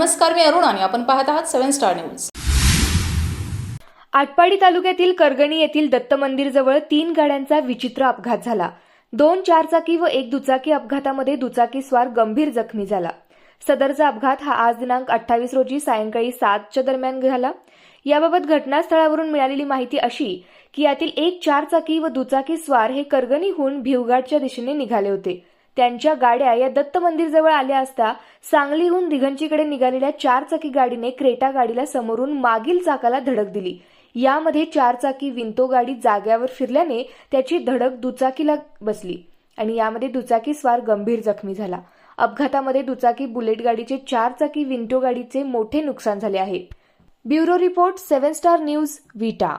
नमस्कार मी अरुण आणि आपण पाहत आहात सेव्हन स्टार न्यूज. आटपाडी तालुक्यातील करगणी येथील दत्त मंदिरजवळ तीन गाड्यांचा विचित्र अपघात झाला. दोन चारचाकी व एक दुचाकी अपघातामध्ये दुचाकी स्वार गंभीर जखमी झाला. सदरचा अपघात हा आज दिनांक अठ्ठावीस रोजी सायंकाळी सातच्या दरम्यान झाला. याबाबत घटनास्थळावरून मिळालेली माहिती अशी की यातील एक चारचाकी व दुचाकी स्वार हे करगणीहून भिवघाटच्या दिशेने निघाले होते. त्यांच्या गाड्या या दत्त मंदिरजवळ आल्या असता सांगलीहून दिघंचीकडे निघालेल्या चारचाकी गाडीने क्रेटा गाडीला समोरून मागील चाकाला धडक दिली. यामध्ये चारचाकी विंतो गाडी जाग्यावर फिरल्याने त्याची धडक दुचाकीला बसली आणि यामध्ये दुचाकी स्वार गंभीर जखमी झाला. अपघातामध्ये दुचाकी बुलेट गाडीचे चारचाकी विंटो गाडीचे मोठे नुकसान झाले आहे. Bureau report seven star news Vita.